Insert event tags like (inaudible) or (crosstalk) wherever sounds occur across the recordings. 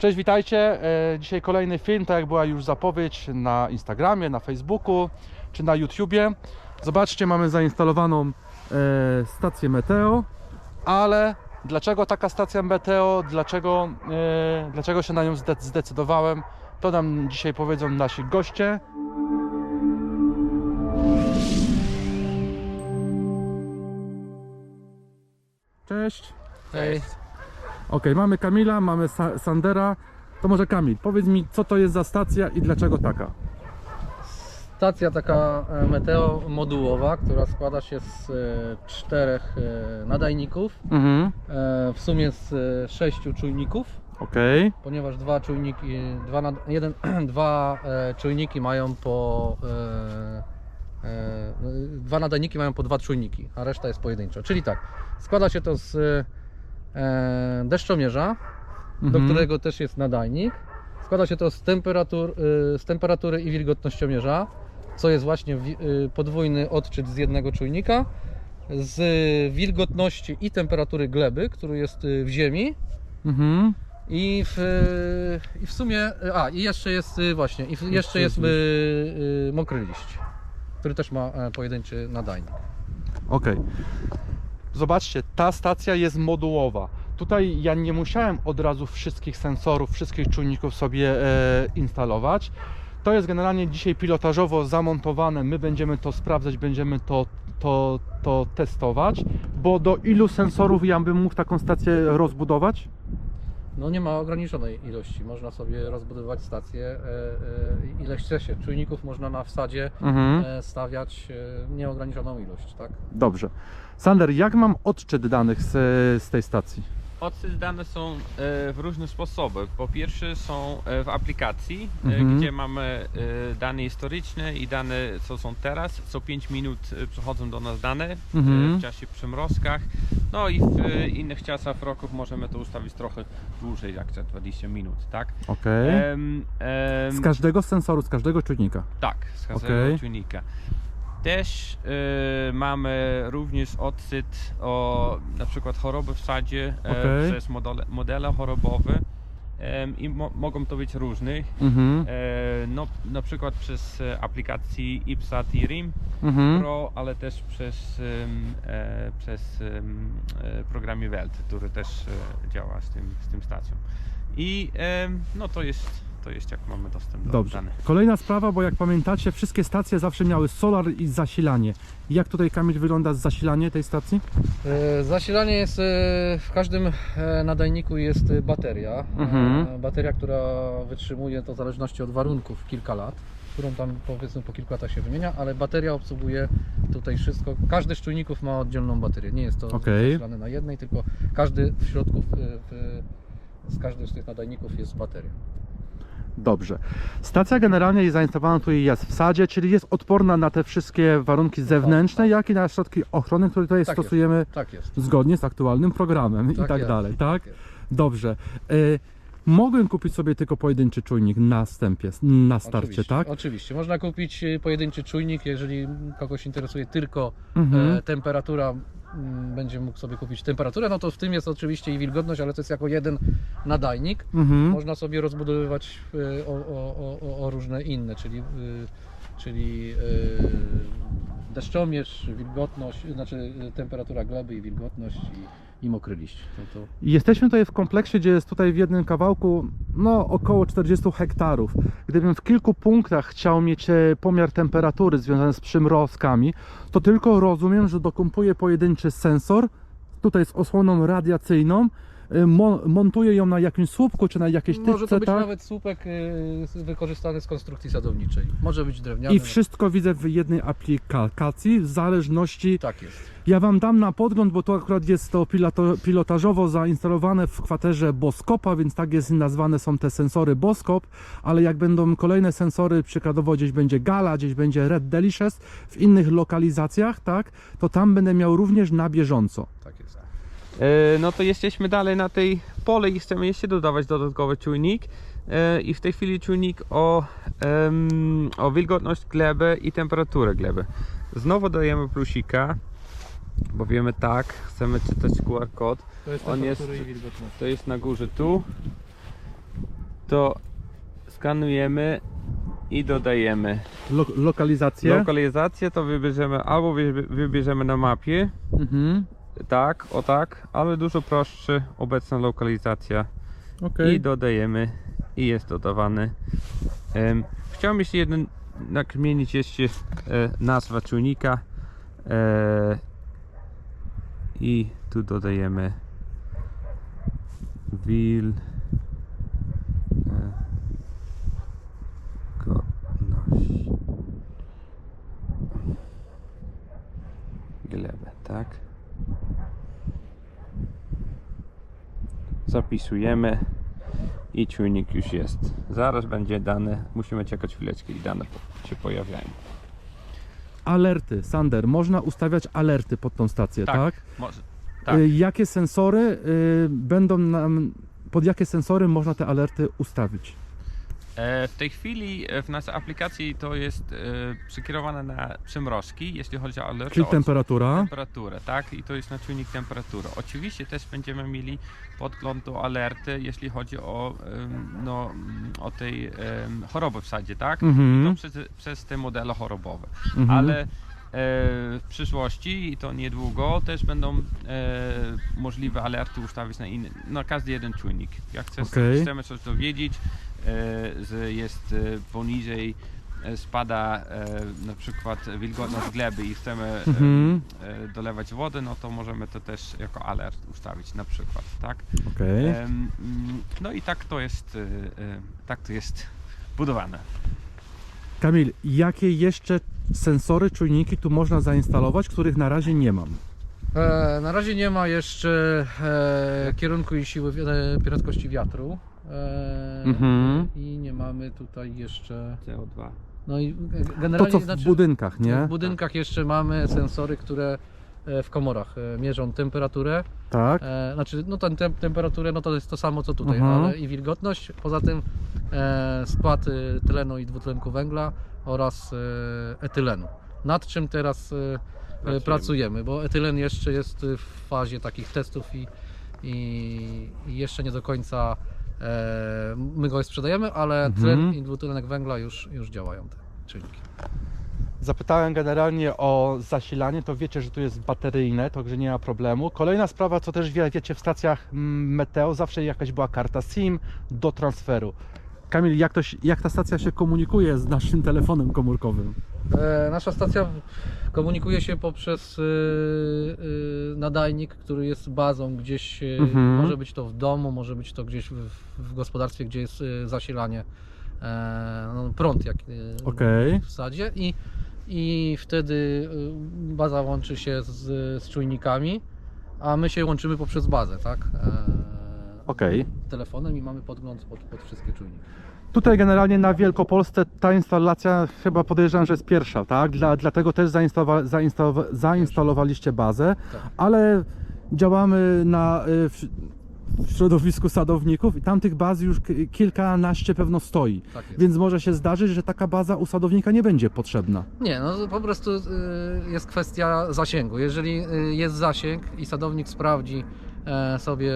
Cześć, witajcie. E, Dzisiaj kolejny film, tak jak była już zapowiedź na Instagramie, na Facebooku czy na YouTubie. Zobaczcie, mamy zainstalowaną e, stację Meteo, ale dlaczego taka stacja Meteo, dlaczego, e, dlaczego się na nią zde- zdecydowałem, to nam dzisiaj powiedzą nasi goście. Cześć. Hej. Ok, mamy Kamila, mamy Sa- Sandera. To może Kamil, powiedz mi, co to jest za stacja i dlaczego taka? Stacja taka e, meteo modułowa, która składa się z e, czterech e, nadajników, Mhm. w sumie z sześciu czujników, Ok, ponieważ dwa czujniki, dwa, nad, jeden, (clears throat) dwa e, czujniki mają po e, e, no, dwa nadajniki mają po dwa czujniki, a reszta jest pojedyncza. Czyli tak, składa się to z e, deszczomierza, do Mhm. którego też jest nadajnik. Składa się to z, temperatur, y, z temperatury i wilgotnościomierza, co jest właśnie y, podwójny odczyt z jednego czujnika, z wilgotności i temperatury gleby, który jest y, w ziemi Mhm. i w, i w sumie, a i jeszcze jest właśnie, i w, jeszcze jest y, y, mokry liść, który też ma e, pojedynczy nadajnik. ok. Zobaczcie, ta stacja jest modułowa. Tutaj ja nie musiałem od razu wszystkich sensorów, wszystkich czujników sobie e, instalować. To jest generalnie dzisiaj pilotażowo zamontowane. My będziemy to sprawdzać, będziemy to, to, to testować. Bo do ilu sensorów ja bym mógł taką stację rozbudować? No nie ma ograniczonej ilości, można sobie rozbudowywać stację e, e, ile chce się. Czujników można na wsadzie Mhm. e, stawiać e, nieograniczoną ilość, tak? Dobrze. Sander, jak mam odczyt danych z, z tej stacji? Odsył dane są e, w różne sposoby. Po pierwsze są e, w aplikacji, e, Mhm. gdzie mamy dane historyczne i dane co są teraz. Co 5 minut przychodzą do nas dane Mhm. w czasie przymrozkach. No i w innych czasach roku możemy to ustawić trochę dłużej, jak za 20 minut, tak? Ok. Em, em, Z każdego sensoru, z każdego czujnika. tak, z każdego Okej. czujnika. Też e, mamy również odsyt o na przykład choroby w sadzie e, Okej. przez modele, modele chorobowe Em, i mo, mogą to być różne. Mhm. E, no, na przykład przez e, aplikację IPSAT i RIM Mhm. Pro, ale też przez, e, przez e, programie Welt, który też e, działa z tym, z tym stacją. I em, no to jest, to jest jak mamy dostęp do Dobrze. danych. Kolejna sprawa, bo jak pamiętacie, wszystkie stacje zawsze miały solar i zasilanie. Jak tutaj Kamil wygląda zasilanie tej stacji? E, Zasilanie jest e, w każdym e, nadajniku jest e, bateria. Mhm. E, Bateria, która wytrzymuje to w zależności od warunków kilka lat, którą tam powiedzmy po kilku latach się wymienia, ale bateria obsługuje tutaj wszystko. Każdy z czujników ma oddzielną baterię. Nie jest to Okej. zasilane na jednej, tylko każdy w środku w, w, z każdym z tych nadajników jest bateria. Dobrze. Stacja generalnie jest zainstalowana tutaj jest w sadzie, czyli jest odporna na te wszystkie warunki zewnętrzne, jak i na środki ochrony, które tutaj Tak jest. stosujemy Tak jest. zgodnie z aktualnym programem i tak jest, dalej, tak? jest. Dobrze. Y, mogłem kupić sobie tylko pojedynczy czujnik na wstępie, na starcie, Oczywiście, tak? Oczywiście. Można kupić e, pojedynczy czujnik, jeżeli kogoś interesuje tylko Mhm. e, temperatura, mm, będzie mógł sobie kupić temperaturę, no to w tym jest oczywiście i wilgotność, ale to jest jako jeden nadajnik. Mhm. Można sobie rozbudowywać e, o, o, o, o różne inne, czyli, e, czyli e, deszczomierz, wilgotność, znaczy e, temperatura gleby i wilgotność i, i mokry liść. To, to Jesteśmy tutaj w kompleksie, gdzie jest tutaj w jednym kawałku no około 40 hektarów. Gdybym w kilku punktach chciał mieć e, pomiar temperatury związany z przymrozkami, to tylko rozumiem, że dokupuję pojedynczy sensor tutaj z osłoną radiacyjną, mo- montuję ją na jakimś słupku czy na jakiejś Może tyczce, to być tak? nawet słupek e, wykorzystany z konstrukcji sadowniczej. Może być drewniany. I wszystko widzę w jednej aplikacji w zależności Tak jest. Ja Wam dam na podgląd, bo to akurat jest to pilotażowo zainstalowane w kwaterze Boskopa, więc tak jest nazwane są te sensory Boskop, ale jak będą kolejne sensory, przykładowo gdzieś będzie Gala, gdzieś będzie Red Delicious, w innych lokalizacjach, tak, to tam będę miał również na bieżąco. E, No to jesteśmy dalej na tej pole i chcemy jeszcze dodawać dodatkowy czujnik. E, I w tej chwili czujnik o, o wilgotność gleby i temperaturę gleby. Znowu dajemy plusika, bo wiemy tak, chcemy czytać QR kod. To jest On jest-. To jest na górze tu. to skanujemy i dodajemy. Lo lokalizację. Lokalizację to wybierzemy albo wybie- wybierzemy na mapie, mhm. Tak, o tak, ale dużo prostsze obecna lokalizacja Okej. i dodajemy i jest dodawany. Em, chciałem jeszcze jeden nakmienić jeszcze e, nazwa czujnika e, i tu dodajemy wil e, godność glebę, tak? Zapisujemy i czujnik już jest. Zaraz będzie dane, musimy czekać chwileczkę i dane się pojawiają. Alerty, Sander, można ustawiać alerty pod tą stację, tak? Może. Tak. Y, Jakie sensory y, będą nam, pod jakie sensory można te alerty ustawić? E, w tej chwili e, w naszej aplikacji to jest e, przykierowane na przymrozki, jeśli chodzi o alerty. Czyli temperatura? temperaturę, tak? I to jest na czujnik temperatury. Oczywiście też będziemy mieli podgląd do alerty, jeśli chodzi o, no, o tej choroby w sadzie, tak? Mhm. To przez, przez te modele chorobowe. Mhm. Ale w przyszłości i to niedługo też będą e, możliwe alerty ustawić na, inny, na każdy jeden czujnik. Jak chcesz, Okej. chcemy coś dowiedzieć, jest e, poniżej e, spada e, na przykład wilgotność gleby i chcemy e, Mhm. e, dolewać wody, no to możemy to też jako alert ustawić na przykład, tak? Mm, no i tak to jest, e, e, tak to jest budowane. Kamil, jakie jeszcze sensory, czujniki tu można zainstalować, których na razie nie mam? E, na razie nie ma jeszcze e, kierunku i siły e, prędkości wiatru. Mhm. I nie mamy tutaj jeszcze. CO2. No i g- To generalnie co w znaczy, budynkach, nie? w budynkach jeszcze mamy sensory, które e, w komorach e, mierzą temperaturę. Tak. E, znaczy, no ten tem, temperaturę, no to jest to samo co tutaj, Mhm. ale i wilgotność. Poza tym e, skład e, tlenu i dwutlenku węgla oraz e, etylenu. Nad czym teraz e, pracujemy. pracujemy, bo etylen jeszcze jest w fazie takich testów i, i, i jeszcze nie do końca my go sprzedajemy, ale Mhm. tlen i dwutlenek węgla już, już działają te czynniki. Zapytałem generalnie o zasilanie, to wiecie, że tu jest bateryjne, także nie ma problemu. Kolejna sprawa, co też wie, wiecie, w stacjach mm, Meteo zawsze jakaś była karta SIM do transferu. Kamil, jak, to, jak ta stacja się komunikuje z naszym telefonem komórkowym? E, nasza stacja komunikuje się poprzez y, y, nadajnik, który jest bazą gdzieś, Mhm. może być to w domu, może być to gdzieś w, w gospodarstwie, gdzie jest zasilanie, e, no, prąd jak y, Okej. w sadzie i, i wtedy baza łączy się z, z czujnikami, a my się łączymy poprzez bazę, tak? E, Okej. Telefonem i mamy podgląd pod, pod wszystkie czujniki. Tutaj generalnie na Wielkopolsce ta instalacja chyba podejrzewam, że jest pierwsza, tak? Dla, dlatego też zainstalowa, zainstalowa, zainstalowaliście bazę, Tak. ale działamy na, y, w, w środowisku sadowników i tam tych baz już kilkanaście pewno stoi. Tak. Więc może się zdarzyć, że taka baza u sadownika nie będzie potrzebna. Nie, no po prostu y, jest kwestia zasięgu. Jeżeli y, jest zasięg i sadownik sprawdzi e, sobie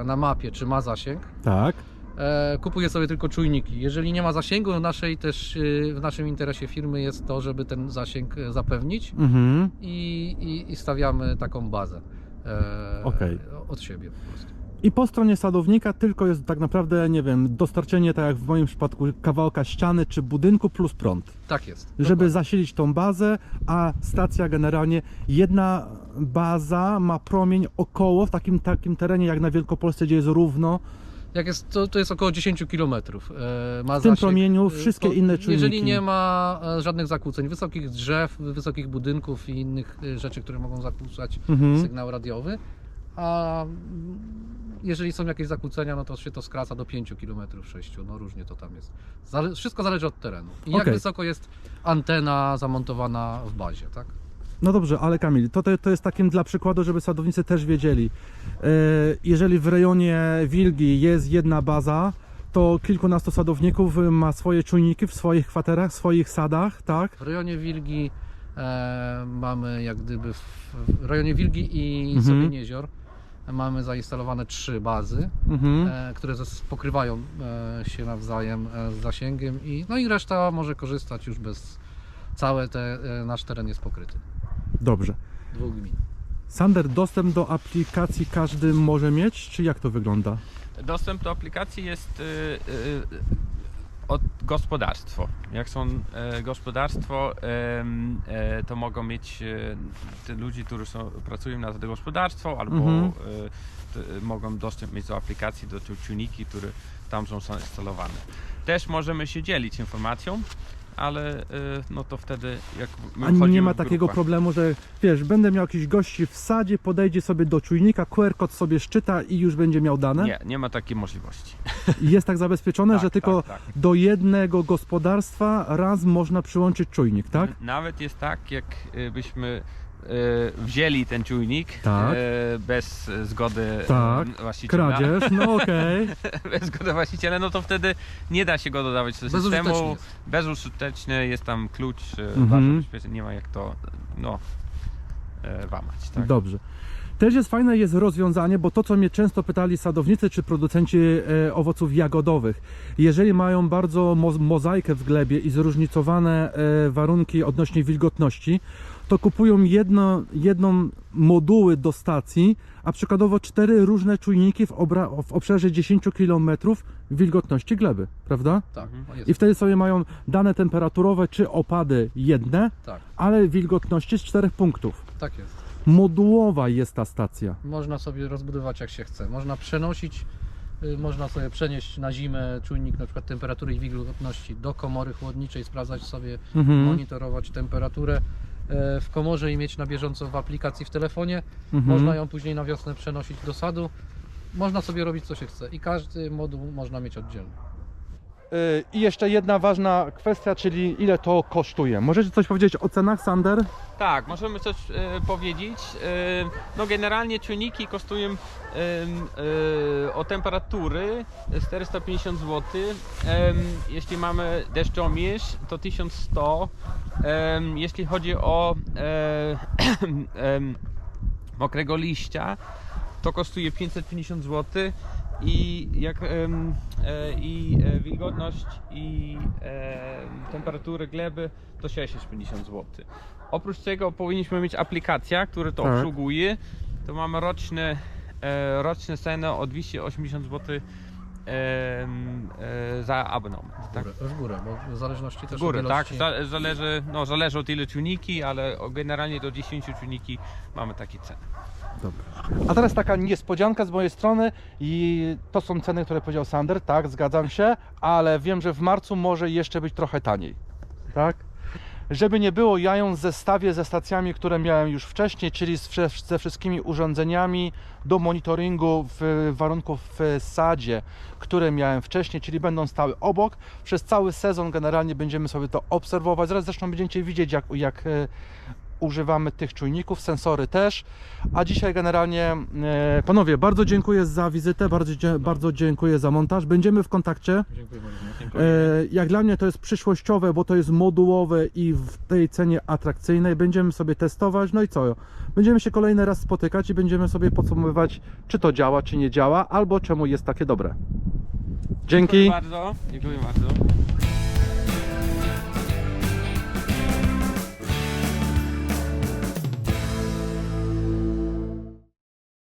e, na mapie, czy ma zasięg, Tak. E, kupuje sobie tylko czujniki. Jeżeli nie ma zasięgu, w naszej też y, w naszym interesie firmy jest to, żeby ten zasięg e, zapewnić Mhm. i, i, i stawiamy taką bazę e, Okej. od siebie po prostu. I po stronie sadownika tylko jest tak naprawdę, nie wiem, dostarczenie, tak jak w moim przypadku, kawałka ściany czy budynku plus prąd. Tak jest. żeby Dokładnie. zasilić tą bazę, a stacja generalnie, jedna baza ma promień około w takim, takim terenie jak na Wielkopolsce, gdzie jest równo. Jak jest, to, to jest około 10 km. E, ma W tym zasięg, promieniu e, wszystkie po- inne Jeżeli czujniki. nie ma e, żadnych zakłóceń, wysokich drzew, wysokich budynków i innych rzeczy, które mogą zakłócać Mhm. sygnał radiowy, a jeżeli są jakieś zakłócenia, no to się to skraca do 5 km, 6, no różnie to tam jest. Zale wszystko zależy od terenu. I jak Okej. wysoko jest antena zamontowana w bazie, tak? No dobrze, ale Kamil, to, to, to jest takim dla przykładu, żeby sadownicy też wiedzieli. E, Jeżeli w rejonie Wilgi jest jedna baza, to kilkunastu sadowników ma swoje czujniki w swoich kwaterach, w swoich sadach, tak? W rejonie Wilgi e, mamy jak gdyby w, w rejonie Wilgi i Mhm. Jezior mamy zainstalowane trzy bazy, Mhm. e, które zas- pokrywają e, się nawzajem e, z zasięgiem i, no i reszta może korzystać już bez, cały te, e, nasz teren jest pokryty. Dobrze. Dwóch gmin. Sander, dostęp do aplikacji każdy może mieć, czy jak to wygląda? Dostęp do aplikacji jest y, y, od gospodarstwo. Jak są e, gospodarstwo, e, to mogą mieć e, te ludzie, którzy są, pracują na to gospodarstwo, albo Mhm. mogą dostęp mieć do aplikacji, do tu- tuniki, które tam są zainstalowane. Też możemy się dzielić informacją, ale e, no to wtedy jak my A nie ma takiego grupach. problemu, że wiesz, będę miał jakichś gości w sadzie, podejdzie sobie do czujnika, QR kod sobie szczyta i już będzie miał dane? Nie, nie ma takiej możliwości. Jest tak zabezpieczone, (laughs) Tak, że tylko tak, tak. do jednego gospodarstwa raz można przyłączyć czujnik, tak? Nawet jest tak, jak y, byśmy y, wzięli ten czujnik Tak. y, bez zgody Tak. y, właściciela. Kradzież, no okej. (laughs) bez zgody właściciela, no to wtedy nie da się go dodawać do systemu. jest. Bezużytecznie jest tam klucz, y, Mhm. nie ma jak to no, y, łamać. Tak? Dobrze. Też jest fajne jest rozwiązanie, bo to co mnie często pytali sadownicy czy producenci e, owoców jagodowych, jeżeli mają bardzo mo mozaikę w glebie i zróżnicowane e, warunki odnośnie wilgotności, to kupują jedno, jedną moduły do stacji, a przykładowo cztery różne czujniki w, w obszarze 10 km wilgotności gleby, prawda? Tak, jest. I wtedy sobie mają dane temperaturowe czy opady jedne, tak, ale wilgotności z czterech punktów. tak jest. Modułowa jest ta stacja. Można sobie rozbudować jak się chce. Można przenosić, y, można sobie przenieść na zimę czujnik na przykład temperatury i wilgotności do komory chłodniczej, sprawdzać sobie, Mhm. monitorować temperaturę e, w komorze i mieć na bieżąco w aplikacji w telefonie. Mhm. Można ją później na wiosnę przenosić do sadu. Można sobie robić co się chce i każdy moduł można mieć oddzielny. I jeszcze jedna ważna kwestia, czyli ile to kosztuje. Możecie coś powiedzieć o cenach, Sander? Tak, możemy coś e, powiedzieć. E, no generalnie czujniki kosztują e, o temperatury 450 zł. Jeśli mamy deszczomierz to 1100. E, jeśli chodzi o (clears throat) mokrego liścia to kosztuje 550 zł. I jak em, e, i e, wilgotność i e, temperaturę gleby to 650 zł. Oprócz tego powinniśmy mieć aplikację, która to Tak. obsługuje. To mamy roczne, e, roczne ceny o 280 zł e, e, za abonament. W Tak? górę, w górę bo w zależności W też górę, od tak? ilości... Za- Zależy, no, zależy od ile czujniki, ale generalnie do 10 czujniki mamy takie ceny. A teraz taka niespodzianka z mojej strony i to są ceny, które powiedział Sander, tak, zgadzam się, ale wiem, że w marcu może jeszcze być trochę taniej, tak? Żeby nie było, ja ją zestawię ze stacjami, które miałem już wcześniej, czyli ze wszystkimi urządzeniami do monitoringu w warunków w sadzie, które miałem wcześniej, czyli będą stały obok. Przez cały sezon generalnie będziemy sobie to obserwować. Zaraz zresztą będziecie widzieć, jak, jak e, używamy tych czujników, sensory też. A dzisiaj generalnie, e, panowie, bardzo dziękuję za wizytę, bardzo, bardzo dziękuję za montaż. Będziemy w kontakcie. Dziękuję bardzo. E, jak dla mnie to jest przyszłościowe, bo to jest modułowe i w tej cenie atrakcyjnej. Będziemy sobie testować, no i co? Będziemy się kolejny raz spotykać i będziemy sobie podsumowywać, czy to działa, czy nie działa, albo czemu jest takie dobre. Dzięki. Dziękuję bardzo. Dziękuję bardzo.